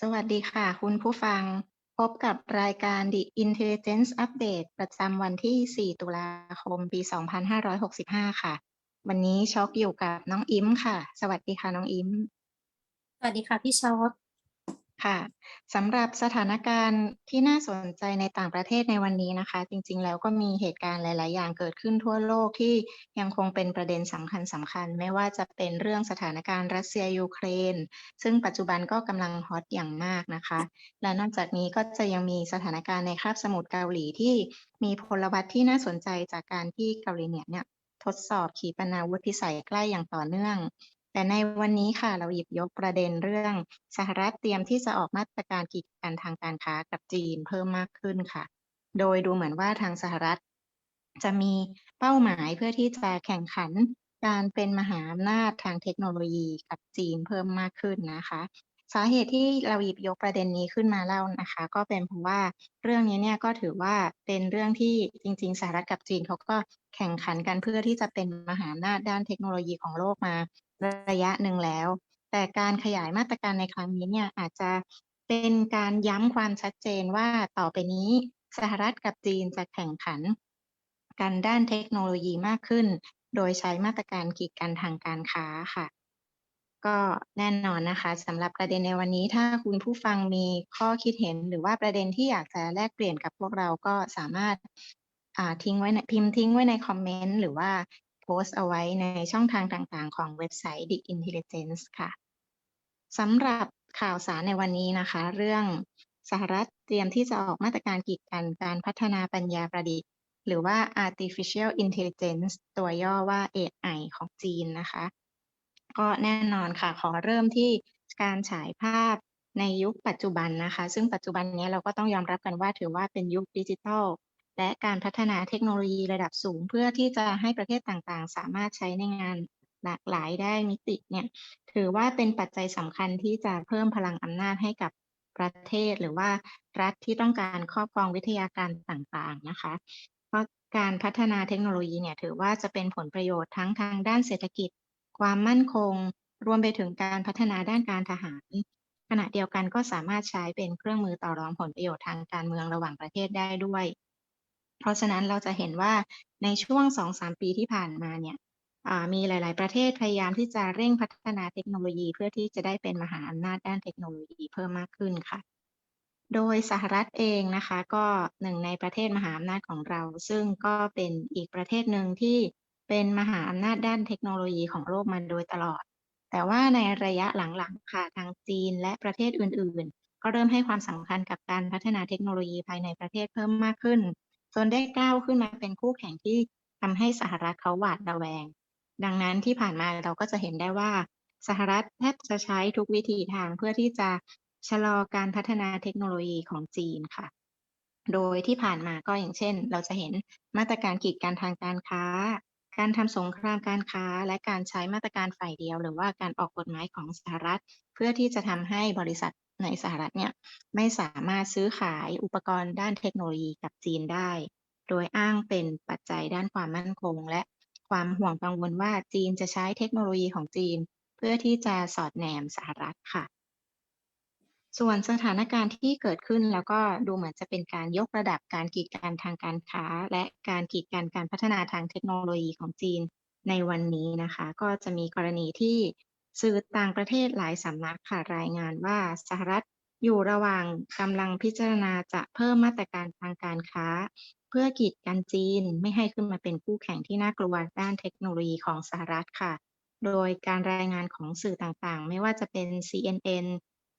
สวัสดีค่ะ คุณผู้ฟัง พบกับรายการ The Intelligence Update ประจำวันที่ 4 ตุลาคม ปี 2565 ค่ะ วันนี้ช็อกอยู่กับน้องอิมค่ะ สวัสดีค่ะน้องอิมสวัสดีค่ะพี่ช็อก ค่ะสำหรับสถานการณ์ที่น่าสนใจในต่างประเทศในวันนี้นะคะ จริงๆ แล้วก็มีเหตุการณ์หลาย ๆ อย่างเกิดขึ้นทั่วโลกที่ยังคงเป็นประเด็นสำคัญๆไม่ว่าจะเป็นเรื่องสถานการณ์รัสเซียยูเครน ซึ่งปัจจุบันก็กำลังฮอตอย่างมากนะคะ และนอกจากนี้ก็จะยังมีสถานการณ์ในคาบสมุทรเกาหลีที่มีพลวัตที่น่าสนใจจากการที่เกาหลีเหนือเนี่ยทดสอบขีปนาวุธพิสัยใกล้อย่างต่อเนื่อง แต่ในวันนี้ค่ะเราหยิบยกประเด็นเรื่องสหรัฐเตรียมที่จะออกมาตรการกีดกันทางการค้ากับจีนเพิ่มมากขึ้นค่ะ โดยดูเหมือนว่าทางสหรัฐ จะมีเป้าหมายเพื่อที่จะแข่งขันการเป็นมหาอำนาจทางเทคโนโลยีกับจีนเพิ่มมากขึ้นนะคะ สาเหตุที่เราหยิบยกประเด็นนี้ขึ้นมาเล่านะคะ ก็เป็นเพราะว่าเรื่องนี้เนี่ยก็ถือว่าเป็นเรื่องที่จริง ๆสหรัฐกับจีนเขาก็แข่งขันกันเพื่อที่จะเป็นมหาอำนาจด้านเทคโนโลยีของโลกมา ระยะหนึ่งแล้ว แต่การขยายมาตรการในครั้งนี้เนี่ยอาจจะเป็นการย้ำความชัดเจนว่าต่อไปนี้สหรัฐกับจีนจะแข่งขัน กันด้านเทคโนโลยีมากขึ้น โดยใช้มาตรการกีดกันทางการค้าค่ะ ก็แน่นอนนะคะสำหรับประเด็นในวันนี้ ถ้าคุณผู้ฟังมีข้อคิดเห็น หรือว่าประเด็นที่อยากจะแลกเปลี่ยนกับพวกเราก็สามารถทิ้งไว้พิมพ์ทิ้งไว้ในคอมเมนต์หรือว่า สต์เอาไว้ในช่องทางต่างๆ ของเว็บไซต์ The Intelligence ค่ะสำหรับข่าวสารในวันนี้นะคะ เรื่องสหรัฐเตรียมที่จะออกมาตรการกีดกันการพัฒนาปัญญาประดิษฐ์ หรือว่า artificial intelligence ตัวย่อว่า AI ของจีนนะคะ ก็แน่นอนค่ะ ขอเริ่มที่การฉายภาพในยุคปัจจุบันนะคะ ซึ่งปัจจุบันนี้เราก็ต้องยอมรับกันว่าถือว่าเป็นยุคดิจิทัล และการพัฒนาเทคโนโลยีระดับสูง เพื่อที่จะให้ประเทศต่างๆ สามารถใช้ในงานหลากหลายได้มิติเนี่ยถือว่าเป็นปัจจัยสำคัญที่จะเพิ่มพลังอำนาจให้กับประเทศหรือว่ารัฐที่ต้องการครอบครองวิทยาการต่างๆนะคะเพราะการพัฒนาเทคโนโลยีเนี่ยถือว่าจะเป็นผลประโยชน์ทั้งทางด้านเศรษฐกิจ ความมั่นคง รวมไปถึงการพัฒนาด้านการทหาร ขณะเดียวกันก็สามารถใช้เป็นเครื่องมือต่อรองผลประโยชน์ทางการเมืองระหว่างประเทศได้ด้วย เพราะฉะนั้นเราจะเห็นว่าในช่วง 2-3 ปีที่ผ่านมาเนี่ยมีหลาย ๆ ประเทศพยายามที่จะเร่งพัฒนาเทคโนโลยีเพื่อที่จะได้เป็นมหาอำนาจด้านเทคโนโลยีเพิ่มมากขึ้นค่ะ โดยสหรัฐเองนะคะ ก็หนึ่งในประเทศมหาอำนาจของเรา ซึ่งก็เป็นอีกประเทศหนึ่งที่เป็นมหาอำนาจด้านเทคโนโลยีของโลกมาโดยตลอด แต่ว่าในระยะหลัง ๆ ค่ะ ทางจีนและประเทศอื่น ๆ ก็เริ่มให้ความสำคัญกับการพัฒนาเทคโนโลยีภายในประเทศเพิ่มมากขึ้น จนได้ก้าวขึ้นมาเป็นคู่แข่งที่ทำให้สหรัฐเขาหวาดระแวง ดังนั้นที่ผ่านมาเราก็จะเห็นได้ว่า สหรัฐแทบจะใช้ทุกวิธีทางเพื่อที่จะชะลอการพัฒนาเทคโนโลยีของจีนค่ะ โดยที่ผ่านมาก็อย่างเช่น เราจะเห็นมาตรการกีดกันทางการค้า การทำสงครามการค้า และการใช้มาตรการฝ่ายเดียว หรือว่าการออกกฎหมายของสหรัฐ เพื่อที่จะทำให้บริษัท ในสหรัฐเนี่ยไม่สามารถซื้อขายอุปกรณ์ด้านเทคโนโลยีกับจีนได้ โดยอ้างเป็นปัจจัยด้านความมั่นคง และความห่วงกังวลว่าจีนจะใช้เทคโนโลยีของจีน เพื่อที่จะสอดแนมสหรัฐค่ะ ส่วนสถานการณ์ที่เกิดขึ้นแล้วก็ดูเหมือนจะเป็นการยกระดับการกีดกันทางการค้า และการกีดกันการพัฒนาทางเทคโนโลยีของจีนในวันนี้นะคะ ก็จะมีกรณีที่ สื่อต่างประเทศหลายสำนักค่ะรายงานว่าสหรัฐอยู่ระหว่างกำลังพิจารณาจะเพิ่มมาตรการทางการค้า เพื่อกีดกันจีนไม่ให้ขึ้นมาเป็นคู่แข่งที่น่ากลัวด้านเทคโนโลยีของสหรัฐค่ะ โดยการรายงานของสื่อต่างๆ ไม่ว่าจะเป็น CNN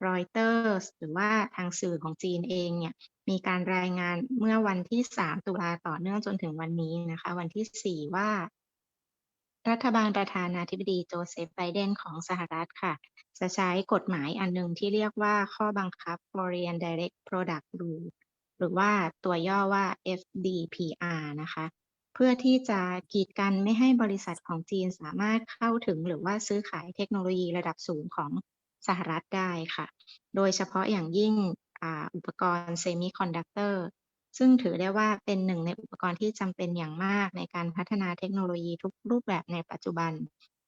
Reuters หรือว่าทางสื่อของจีนเองเนี่ยมีการรายงานเมื่อวันที่ 3 ตุลาต่อเนื่องจนถึงวันนี้นะคะ วันที่ 4 ว่า รัฐบาลประธานาธิบดีโจเซฟไบเดนของสหรัฐค่ะ จะใช้กฎหมายอันหนึ่งที่เรียกว่าข้อบังคับ Foreign Direct Product Rule หรือว่าตัวย่อว่า FDPR นะคะ เพื่อที่จะกีดกันไม่ให้บริษัทของจีนสามารถเข้าถึงหรือว่าซื้อขายเทคโนโลยีระดับสูงของสหรัฐได้ค่ะ โดยเฉพาะอย่างยิ่งออุปกรณ์เซมิคอนดักเตอร์ ซึ่งถือได้ว่าเป็นหนึ่งในอุปกรณ์ที่จำเป็นอย่างมากในการพัฒนาเทคโนโลยีทุกรูปแบบในปัจจุบัน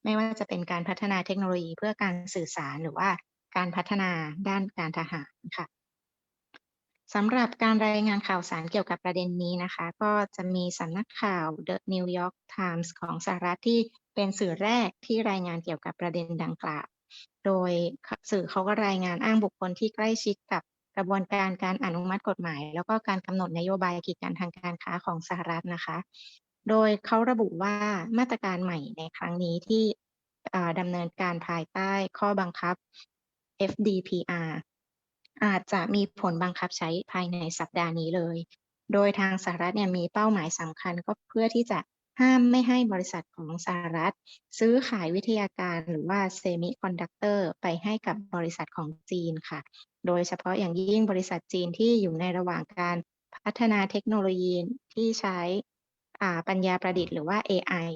ไม่ว่าจะเป็นการพัฒนาเทคโนโลยีเพื่อการสื่อสารหรือว่าการพัฒนาด้านการทหารค่ะสำหรับการรายงานข่าวสารเกี่ยวกับประเด็นนี้นะคะ ก็จะมีสำนักข่าว The New York Times ของสหรัฐที่เป็นสื่อแรกที่รายงานเกี่ยวกับประเด็นดังกล่าว โดยสื่อเขาก็รายงานอ้างบุคคลที่ใกล้ชิดกับ กระบวนการการอนุมัติกฎหมาย แล้วก็การกำหนดนโยบายกีดกันทางการค้าของสหรัฐนะคะ โดยเขาระบุว่ามาตรการใหม่ในครั้งนี้ที่ดำเนินการภายใต้ข้อบังคับ FDPR อาจจะมีผลบังคับใช้ภายในสัปดาห์นี้เลย โดยทางสหรัฐเนี่ยมีเป้าหมายสำคัญก็เพื่อที่จะ ห้ามไม่ให้บริษัทของสหรัฐ ซื้อขายวิทยาการหรือว่าเซมิคอนดักเตอร์ไปให้กับบริษัทของจีนค่ะ โดยเฉพาะอย่างยิ่งบริษัทจีนที่อยู่ในระหว่างการพัฒนาเทคโนโลยีที่ใช้ปัญญาประดิษฐ์หรือว่า AI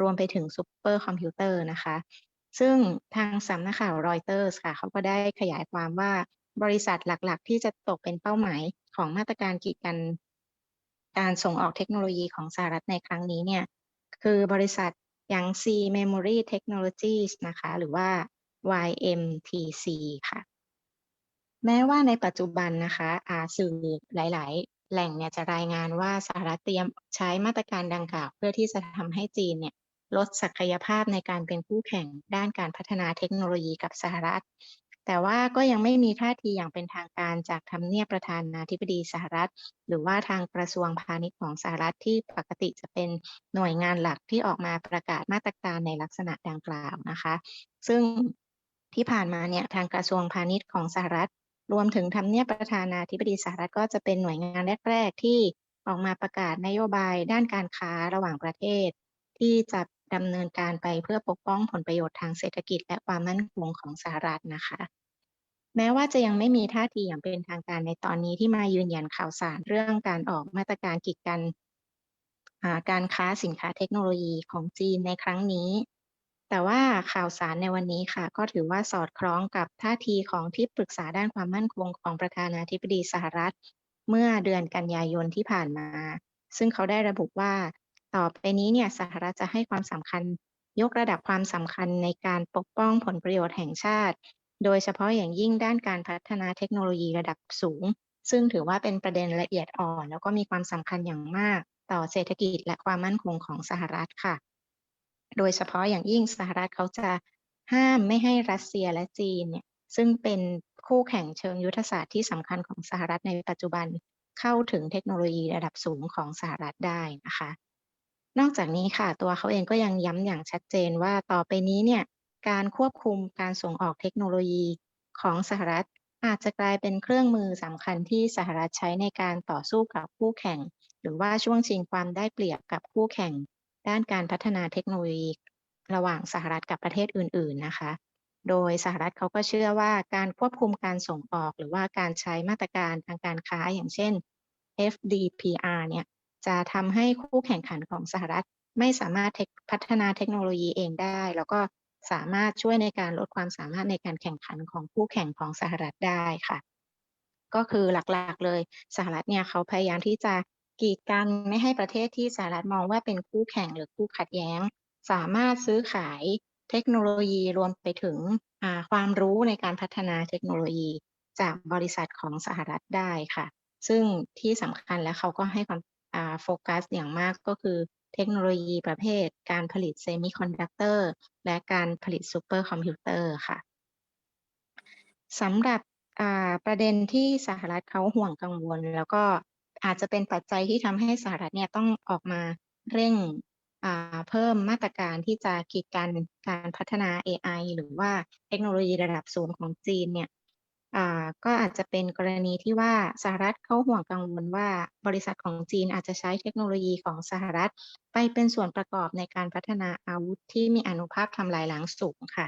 รวมไปถึงซูเปอร์คอมพิวเตอร์นะคะ ซึ่งทางสำนักข่าวรอยเตอร์สค่ะ เขาก็ได้ขยายความว่าบริษัทหลักๆ ที่จะตกเป็นเป้าหมายของมาตรการกีดกัน การส่งออกเทคโนโลยีของสหรัฐในครั้งนี้เนี่ยคือบริษัท Yangtze Memory Technologies นะคะ หรือว่า YMTC ค่ะ แม้ว่าในปัจจุบันนะคะอาสื่อหลาย ๆ แหล่งเนี่ยจะรายงานว่าสหรัฐเตรียมใช้มาตรการดังกล่าว เพื่อที่จะทำให้จีนเนี่ยลดศักยภาพในการเป็นคู่แข่งด้านการพัฒนาเทคโนโลยีกับสหรัฐ แต่ว่าก็ยังไม่มีท่าทีอย่างเป็นทางการจากทำเนียบประธานาธิบดีสหรัฐ หรือว่าทางกระทรวงพาณิชย์ของสหรัฐที่ปกติจะเป็นหน่วยงานหลักที่ออกมาประกาศมาตรการในลักษณะดังกล่าวนะคะ ซึ่งที่ผ่านมาเนี่ยทางกระทรวงพาณิชย์ของสหรัฐ รวมถึงทำเนียบประธานาธิบดีสหรัฐก็จะเป็นหน่วยงานแรก ๆ ที่ออกมาประกาศนโยบายด้านการค้าระหว่างประเทศ ที่จะ ดำเนินการไปเพื่อปกป้องผลประโยชน์ทางเศรษฐกิจ และความมั่นคงของสหรัฐนะคะ แม้ว่าจะยังไม่มีท่าทีอย่างเป็นทางการในตอนนี้ที่มายืนยันข่าวสารเรื่องการออกมาตรการกีดกันาการค้าสินค้าเทคโนโลยีของจีนในครั้งนี้ แต่ว่าข่าวสารในวันนี้ค่ะ ก็ถือว่าสอดคล้องกับท่าทีของที่ปรึกษาด้านความมั่นคงของประธานาธิบดีสหรัฐ เมื่อเดือนกันยายนที่ผ่านมา ซึ่งเขาได้ระบุว่า ต่อไปนี้เนี่ยสหรัฐจะให้ความสำคัญยกระดับความสำคัญในการปกป้องผลประโยชน์แห่งชาติ โดยเฉพาะอย่างยิ่งด้านการพัฒนาเทคโนโลยีระดับสูง ซึ่งถือว่าเป็นประเด็นละเอียดอ่อน แล้วก็มีความสำคัญอย่างมากต่อเศรษฐกิจและความมั่นคงของสหรัฐค่ะ โดยเฉพาะอย่างยิ่งสหรัฐเขาจะห้ามไม่ให้รัสเซียและจีนเนี่ยซึ่งเป็นคู่แข่งเชิงยุทธศาสตร์ที่สำคัญของสหรัฐในปัจจุบันเข้าถึงเทคโนโลยีระดับสูงของสหรัฐได้นะคะ นอกจากนี้ค่ะ ตัวเขาเองก็ยังย้ำอย่างชัดเจนว่าต่อไปนี้เนี่ยการควบคุมการส่งออกเทคโนโลยีของสหรัฐ อาจจะกลายเป็นเครื่องมือสำคัญที่สหรัฐใช้ในการต่อสู้กับคู่แข่ง หรือว่าช่วงชิงความได้เปรียบกับคู่แข่ง ด้านการพัฒนาเทคโนโลยี ระหว่างสหรัฐกับประเทศอื่น ๆนะคะ โดยสหรัฐเขาก็เชื่อว่าการควบคุมการส่งออก หรือว่าการใช้มาตรการทางการค้าอย่างเช่น FDPR เนี่ย จะทำให้คู่แข่งขันของสหรัฐ ไม่สามารถพัฒนาเทคโนโลยีเองได้ แล้วก็สามารถช่วยในการลดความสามารถในการแข่งขันของคู่แข่งของสหรัฐได้ค่ะ ก็คือหลักๆเลยสหรัฐเนี่ยเขาพยายามที่จะกีดกันไม่ให้ประเทศที่สหรัฐมองว่าเป็นคู่แข่งหรือคู่ขัดแย้ง สามารถซื้อขายเทคโนโลยีรวมไปถึงความรู้ในการพัฒนาเทคโนโลยีจากบริษัทของสหรัฐได้ค่ะ ซึ่งที่สำคัญและเขาก็ให้ความ โฟกัสอย่างมากก็คือเทคโนโลยีประเภท การผลิตเซมิคอนดักเตอร์และการผลิตซูเปอร์คอมพิวเตอร์ค่ะสำหรับประเด็นที่สหรัฐเขาห่วงกังวล แล้วก็อาจจะเป็นปัจจัยที่ทำให้สหรัฐเนี่ยต้องออกมาเร่งเพิ่มมาตรการที่จะกีดกันการพัฒนา AI หรือว่าเทคโนโลยีระดับสูงของจีนเนี่ย อ่าก็อาจจะเป็นกรณีที่ว่าสหรัฐเขาห่วงกังวลว่าบริษัทของจีนอาจจะใช้เทคโนโลยีของสหรัฐ ไปเป็นส่วนประกอบในการพัฒนาอาวุธที่มีอนุภาพทำลายล้างสูงค่ะ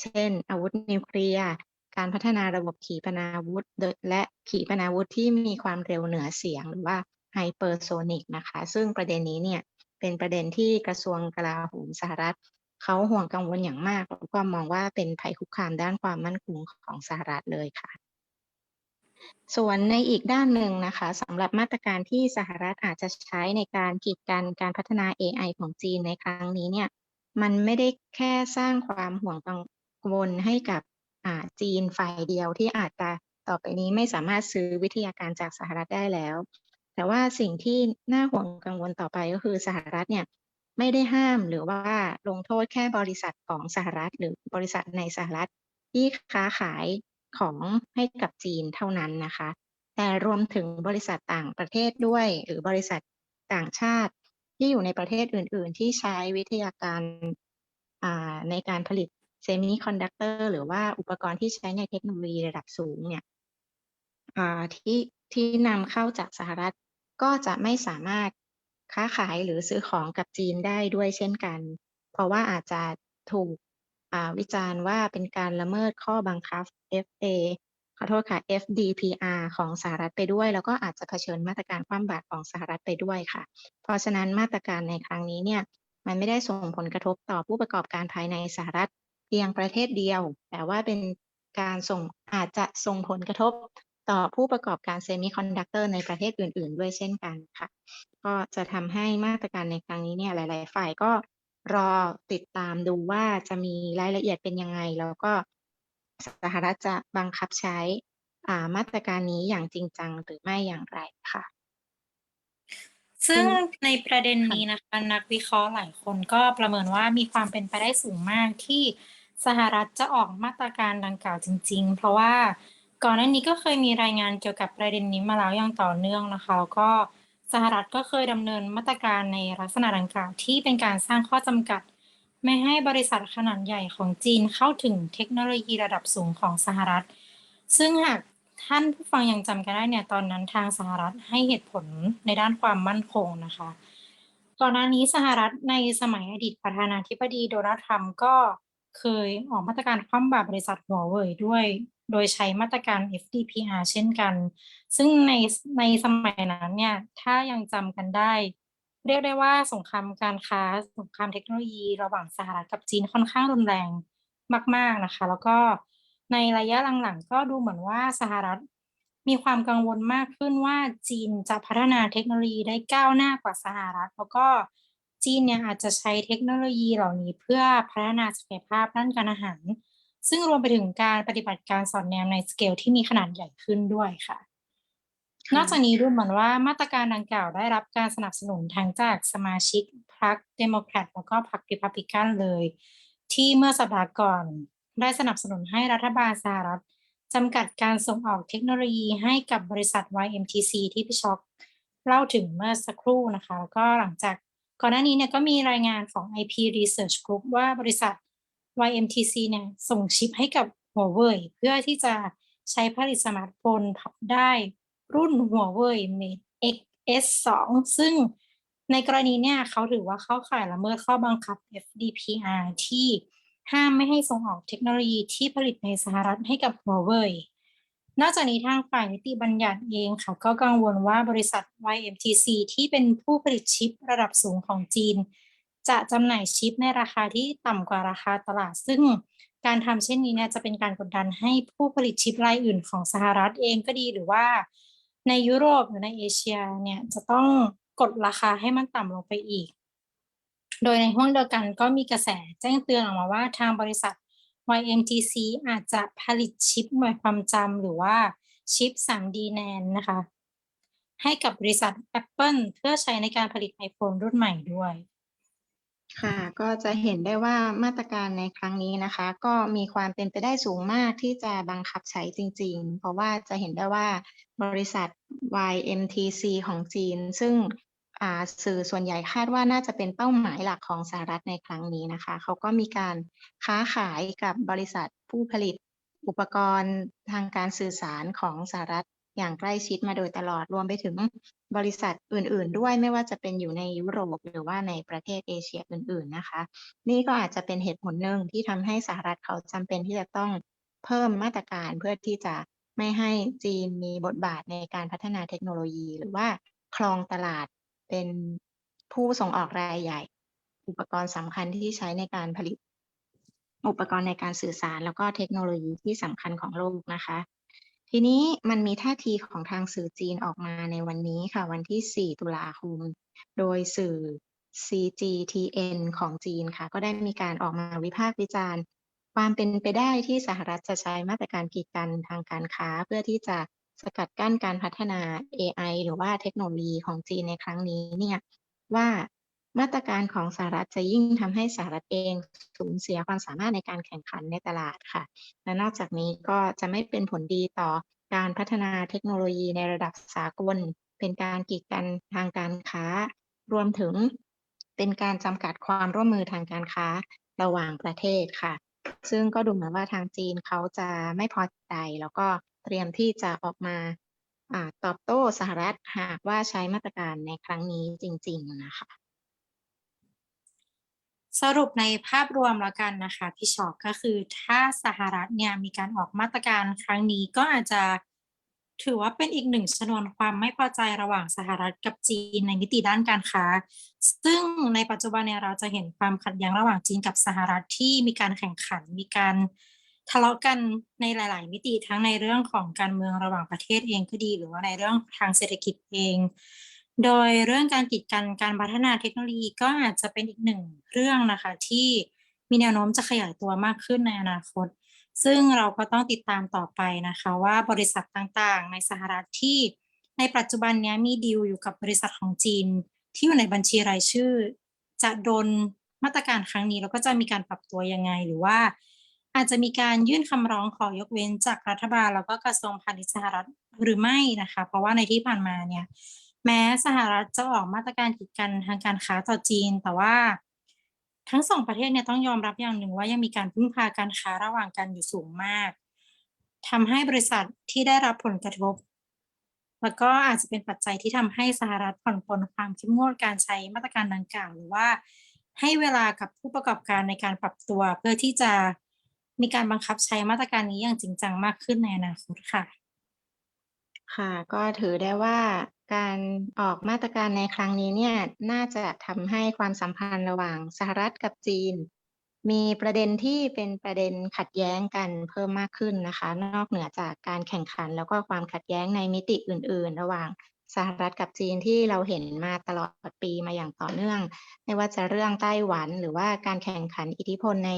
เช่น อาวุธนิวเคลียร์การพัฒนาระบบขีปนาวุธและขีปนาวุธที่มีความเร็วเหนือเสียงหรือว่าไฮเปอร์โซนิกนะคะ ซึ่งประเด็นนี้เนี่ยเป็นประเด็นที่กระทรวงกลาโหมสหรัฐ เขาห่วงกังวลอย่างมากแล้วก็มองว่าเป็นภัยคุกคามด้านความมั่นคงของสหรัฐเลยค่ะ ส่วนในอีกด้านหนึ่งนะคะสำหรับมาตรการที่สหรัฐอาจจะใช้ในการกีดกันการพัฒนา AI ของจีนในครั้งนี้เนี่ยมันไม่ได้แค่สร้างความห่วงกังวลให้กับอ่าจีนฝ่ายเดียวที่อาจจะต่อไปนี้ไม่สามารถซื้อวิทยาการจากสหรัฐได้แล้ว แต่ว่าสิ่งที่น่าห่วงกังวลต่อไปก็คือสหรัฐเนี่ย ไม่ได้ห้ามหรือว่าลงโทษแค่บริษัทของสหรัฐ หรือบริษัทในสหรัฐที่ค้าขายของให้กับจีนเท่านั้นนะคะ แต่รวมถึงบริษัทต่างประเทศด้วย หรือบริษัทต่างชาติที่อยู่ในประเทศอื่น ๆ ที่ใช้วิทยาการในการผลิตเซมิคอนดักเตอร์หรือว่าอุปกรณ์ที่ใช้ในเทคโนโลยีระดับสูงเนี่ยที่ที่นำเข้าจากสหรัฐก็จะไม่สามารถ ค้าขายหรือซื้อของกับจีนได้ด้วยเช่นกัน เพราะว่าอาจจะถูกวิจารณ์ว่าเป็นการละเมิดข้อบังคับ FA ขอโทษค่ะ FDPR ของสหรัฐไปด้วย แล้วก็อาจจะเผชิญมาตรการคว่ำบาตรของสหรัฐไปด้วยค่ะ เพราะฉะนั้นมาตรการในครั้งนี้เนี่ยมันไม่ได้ส่งผลกระทบต่อผู้ประกอบการภายในสหรัฐเพียงประเทศเดียว แต่ว่าเป็นการส่งอาจจะส่งผลกระทบต่อผู้ประกอบการเซมิคอนดักเตอร์ในประเทศอื่น ๆ ด้วยเช่นกันค่ะ ก็จะทำให้มาตรการในครั้งนี้เนี่ยหลาย ๆ ฝ่ายก็รอติดตามดูว่าจะมีรายละเอียดเป็นยังไง แล้วก็สหรัฐจะบังคับใช้อ่ามาตรการนี้อย่างจริงจังหรือไม่อย่างไรค่ะ ซึ่งอืมในประเด็นค่ะนี้นะคะนักวิเคราะห์หลายคนก็ประเมินว่ามีความเป็นไปได้สูงมากที่สหรัฐจะออกมาตรการดังกล่าวจริง ๆ เพราะว่าก่อนหน้านี้ก็เคยมีรายงานเกี่ยวกับประเด็นนี้มาแล้วอย่างต่อเนื่องนะคะแล้วก็ สหรัฐก็เคยดำเนินมาตรการในลักษณะดังกล่าวที่เป็นการสร้างข้อจำกัด ไม่ให้บริษัทขนาดใหญ่ของจีนเข้าถึงเทคโนโลยีระดับสูงของสหรัฐ ซึ่งหากท่านผู้ฟังยังจำกันได้เนี่ยตอนนั้นทางสหรัฐให้เหตุผลในด้านความมั่นคงนะคะ ก่อนหน้านี้สหรัฐในสมัยอดีตประธานาธิบดีโดนัลด์ทรัมป์ก็เคยออกมาตรการคว่ำบาตรบริษัทหัวเว่ยด้วย โดยใช้มาตรการ FDPR เช่นกัน ซึ่งในในสมัยนั้นเนี่ย ถ้ายังจำกันได้ เรียกได้ว่าสงครามการค้า สงครามเทคโนโลยีระหว่างสหรัฐกับจีนค่อนข้างรุนแรงมาก ๆนะคะ แล้วก็ในระยะหลังๆ ก็ดูเหมือนว่าสหรัฐมีความกังวลมากขึ้นว่าจีนจะพัฒนาเทคโนโลยีได้ก้าวหน้ากว่าสหรัฐ แล้วก็จีนเนี่ยอาจจะใช้เทคโนโลยีเหล่านี้เพื่อพัฒนาศักยภาพด้านการอาหาร ซึ่งรวมไปถึงการปฏิบัติการสอดแนมในสเกลที่มีขนาดใหญ่ขึ้นด้วยค่ะค่ะ นอกจากนี้ดูเหมือนว่ามาตรการดังกล่าวได้รับการสนับสนุนทั้งจากสมาชิกพรรคเดโมแครตแล้วก็พรรคริพับลิกันเลย ที่เมื่อสัปดาห์ก่อนได้สนับสนุนให้รัฐบาลสหรัฐจำกัดการส่งออกเทคโนโลยีให้กับบริษัท YMTC ที่พี่ช็อกเล่าถึงเมื่อสักครู่นะคะ แล้วก็หลังจากก่อนหน้านี้เนี่ยก็มีรายงานของ IP Research Group ว่าบริษัท YMTC เนี่ยส่งชิปให้กับหัวเว่ยเพื่อที่จะใช้ผลิตสมาร์ทโฟนพับได้รุ่นหัวเว่ย Mate XS2 ซึ่งในกรณีเนี่ยเขาถือว่าเข้าข่ายละเมิดข้อบังคับ FDPR ที่ห้ามไม่ให้ส่งออกเทคโนโลยีที่ผลิตในสหรัฐให้กับหัวเว่ยนอกจากนี้ทางฝ่ายนิติบัญญัติเองค่ะ ก็กังวลว่าบริษัท YMTC ที่เป็นผู้ผลิตชิประดับสูงของจีน จะจำหน่ายชิปในราคาที่ต่ำกว่าราคาตลาด ซึ่งการทำเช่นนี้เนี่ยจะเป็นการกดดันให้ผู้ผลิตชิปรายอื่นของสหรัฐเองก็ดีหรือว่าในยุโรปหรือในเอเชียเนี่ยจะต้องกดราคาให้มันต่ำลงไปอีก โดยในห้วงเดียวกันก็มีกระแสแจ้งเตือนออกมาว่าทางบริษัท YMTC อาจจะผลิตชิปหน่วยความจำหรือว่าชิป 3D NAND นะคะ ให้กับบริษัท Apple เพื่อใช้ในการผลิต iPhone รุ่นใหม่ด้วย ค่ะ ก็จะเห็นได้ว่ามาตรการในครั้งนี้นะคะ ก็มีความเป็นไปได้สูงมากที่จะบังคับใช้จริง ๆ เพราะว่าจะเห็นได้ว่าบริษัท YMTC ของจีน ซึ่งสื่อส่วนใหญ่คาดว่าน่าจะเป็นเป้าหมายหลักของสหรัฐในครั้งนี้นะคะ เขาก็มีการค้าขายกับบริษัทผู้ผลิตอุปกรณ์ทางการสื่อสารของสหรัฐ อย่างใกล้ชิดมาโดยตลอดรวมไปถึงบริษัทอื่น ๆ ด้วยไม่ว่าจะเป็นอยู่ในยุโรปหรือว่าในประเทศเอเชียอื่น ๆ นะคะ นี่ก็อาจจะเป็นเหตุผลหนึ่งที่ทำให้สหรัฐเขาจำเป็นที่จะต้องเพิ่มมาตรการเพื่อที่จะไม่ให้จีนมีบทบาทในการพัฒนาเทคโนโลยี หรือว่าครองตลาดเป็นผู้ส่งออกรายใหญ่ อุปกรณ์สำคัญที่ใช้ในการผลิต อุปกรณ์ในการสื่อสารแล้วก็เทคโนโลยีที่สำคัญของโลกนะคะ ทีนี้มันมีท่าทีของทางสื่อจีนออกมาในวันนี้ค่ะ วันที่ 4 ตุลาคม โดยสื่อ CGTN ของจีนค่ะ ก็ได้มีการออกมาวิพากษ์วิจารณ์ ความเป็นไปได้ที่สหรัฐจะใช้มาตรการกีดกันทางการค้า เพื่อที่จะสกัดกั้นการพัฒนา AI หรือว่าเทคโนโลยีของจีนในครั้งนี้เนี่ยว่า มาตรการของสหรัฐจะยิ่งทำให้สหรัฐเองสูญเสียความสามารถในการแข่งขันในตลาดค่ะ และนอกจากนี้ก็จะไม่เป็นผลดีต่อการพัฒนาเทคโนโลยีในระดับสากล เป็นการกีดกันทางการค้า รวมถึงเป็นการจำกัดความร่วมมือทางการค้าระหว่างประเทศค่ะ ซึ่งก็ดูเหมือนว่าทางจีนเขาจะไม่พอใจ แล้วก็เตรียมที่จะออกมาอตอบโต้สหรัฐหากว่าใช้มาตรการในครั้งนี้จริง ๆ นะคะ สรุปในภาพรวมแล้วกันนะคะพี่ชอกก็คือถ้าสหรัฐเนี่ยมีการออกมาตรการครั้งนี้ก็อาจจะถือว่าเป็นอีกหนึ่งชนวนความไม่พอใจระหว่างสหรัฐกับจีนในมิติด้านการค้า ซึ่งในปัจจุบันเนี่ยเราจะเห็นความขัดแย้งระหว่างจีนกับสหรัฐที่มีการแข่งขัน มีการทะเลาะกันในหลาย ๆ มิติทั้งในเรื่องของการเมืองระหว่างประเทศเองก็ดี หรือว่าในเรื่องทางเศรษฐกิจเอง โดยเรื่องการกีดกันการพัฒนาเทคโนโลยีก็อาจจะเป็นอีกหนึ่งเรื่องนะคะ ที่มีแนวโน้มจะขยายตัวมากขึ้นในอนาคต ซึ่งเราก็ต้องติดตามต่อไปนะคะ ว่าบริษัทต่างๆ ในสหรัฐที่ในปัจจุบันนี้มีดีลอยู่กับบริษัทของจีน ที่อยู่ในบัญชีรายชื่อ จะโดนมาตรการครั้งนี้แล้วก็จะมีการปรับตัวยังไงหรือว่า อาจจะมีการยื่นคำร้องขอยกเว้นจากรัฐบาล แล้วก็กระทรวงพาณิชย์สหรัฐหรือไม่นะคะ เพราะว่าในที่ผ่านมาเนี่ย แม้สหรัฐจะออกมาตรการกีดกันทางการค้าต่อจีน แต่ว่าทั้งสองประเทศเนี่ยต้องยอมรับอย่างหนึ่งว่ายังมีการพึ่งพาการค้าระหว่างกันอยู่สูงมากทำให้บริษัทที่ได้รับผลกระทบ แล้วก็อาจจะเป็นปัจจัยที่ทำให้สหรัฐผ่อนปลนความเข้มงวดการใช้มาตรการดังกล่าวหรือว่า ให้เวลากับผู้ประกอบการในการปรับตัว เพื่อที่จะมีการบังคับใช้มาตรการนี้อย่างจริงจังมากขึ้นในอนาคตค่ะ ค่ะ ก็ถือได้ว่า การออกมาตรการในครั้งนี้เนี่ยน่าจะทำให้ความสัมพันธ์ระหว่างสหรัฐกับจีน มีประเด็นที่เป็นประเด็นขัดแย้งกันเพิ่มมากขึ้นนะคะ นอกเหนือจากการแข่งขัน แล้วก็ความขัดแย้งในมิติอื่น ๆ ระหว่างสหรัฐกับจีนที่เราเห็นมาตลอดปีมาอย่างต่อเนื่อง ไม่ว่าจะเรื่องไต้หวันหรือว่าการแข่งขันอิทธิพลใน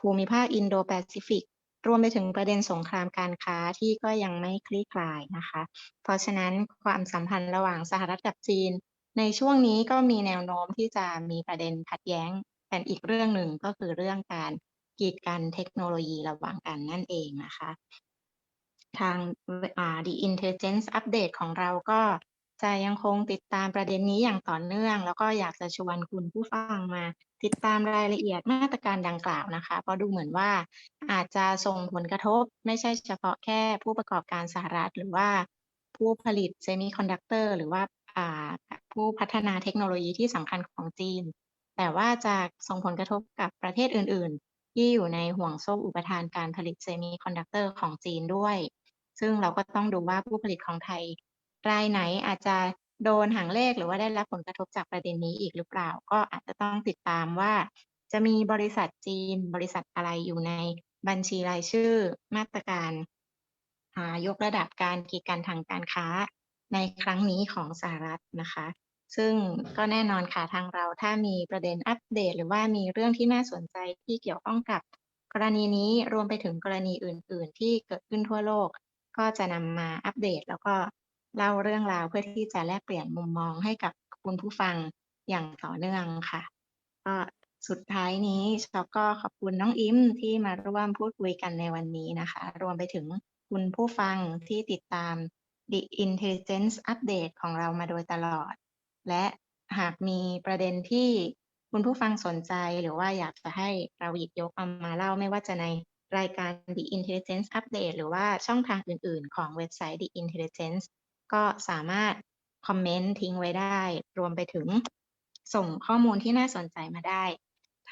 ภูมิภาคอินโดแปซิฟิก รวมไปถึงประเด็นสงครามการค้าที่ก็ยังไม่คลี่คลายนะคะ เพราะฉะนั้นความสัมพันธ์ระหว่างสหรัฐกับจีน ในช่วงนี้ก็มีแนวโน้มที่จะมีประเด็นขัดแย้งกันอีกเรื่องหนึ่งก็คือเรื่องการกีดกันเทคโนโลยีระหว่างกันนั่นเองนะคะ ทาง The Intelligence Update ของเราก็จะยังคงติดตามประเด็นนี้อย่างต่อเนื่อง แล้วก็อยากจะชวนคุณผู้ฟังมา ติดตามรายละเอียดมาตรการดังกล่าวนะคะ เพราะดูเหมือนว่าอาจจะส่งผลกระทบไม่ใช่เฉพาะแค่ผู้ประกอบการสหรัฐ หรือว่าผู้ผลิตเซมิคอนดักเตอร์หรือว่าาผู้พัฒนาเทคโนโลยีที่สำคัญของจีน แต่ว่าจะส่งผลกระทบกับประเทศอื่น ๆ ที่อยู่ในห่วงโซ่อุปทานการผลิตเซมิคอนดักเตอร์ของจีนด้วย ซึ่งเราก็ต้องดูว่าผู้ผลิตของไทยรายไหนอาจจะ โดนหางเลขหรือว่าได้รับผลกระทบจากประเด็นนี้อีกหรือเปล่า ก็อาจจะต้องติดตามว่า จะมีบริษัทจีนบริษัทอะไรอยู่ในบัญชีรายชื่อมาตรการายกระดับการกีดกันทางการค้าในครั้งนี้ของสหรัฐนะคะ ซึ่งก็แน่นอนค่ะทางเราถ้ามีประเด็นอัปเดต หรือว่ามีเรื่องที่น่าสนใจที่เกี่ยวข้องกับกรณีนี้รวมไปถึงกรณีอื่น ๆ ที่เกิดขึ้นทั่วโลก ก็จะนำมาอัปเดตแล้วก็ เล่าเรื่องราวเพื่อที่จะแลกเปลี่ยนมุมมองให้กับคุณผู้ฟังอย่างต่อเนื่องค่ะก็สุดท้ายนี้ช็อกก็ขอบคุณน้องอิมที่มาร่วมพูดคุยกันในวันนี้นะคะ รวมไปถึงคุณผู้ฟังที่ติดตาม The Intelligence Update ของเรามาโดยตลอด และหากมีประเด็นที่คุณผู้ฟังสนใจหรือว่าอยากจะให้เราหยิบยกเอามาเล่าไม่ว่าจะในรายการ The Intelligence Update หรือว่าช่องทางอื่น ๆ ของเว็บไซต์ The Intelligence ก็สามารถคอมเมนต์ทิ้งไว้ได้ รวมไปถึงส่งข้อมูลที่น่าสนใจมาได้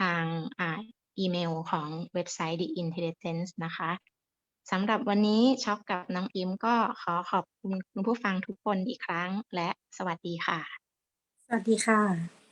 ทางอ,าอีเมลของเว็บไซต์ The Intelligence นะคะสำหรับวันนี้ช็อกกับน้องอิมก็ขอขอบคุณคุณผู้ฟังทุกคนอีกครั้ง และสวัสดีค่ะ สวัสดีค่ะ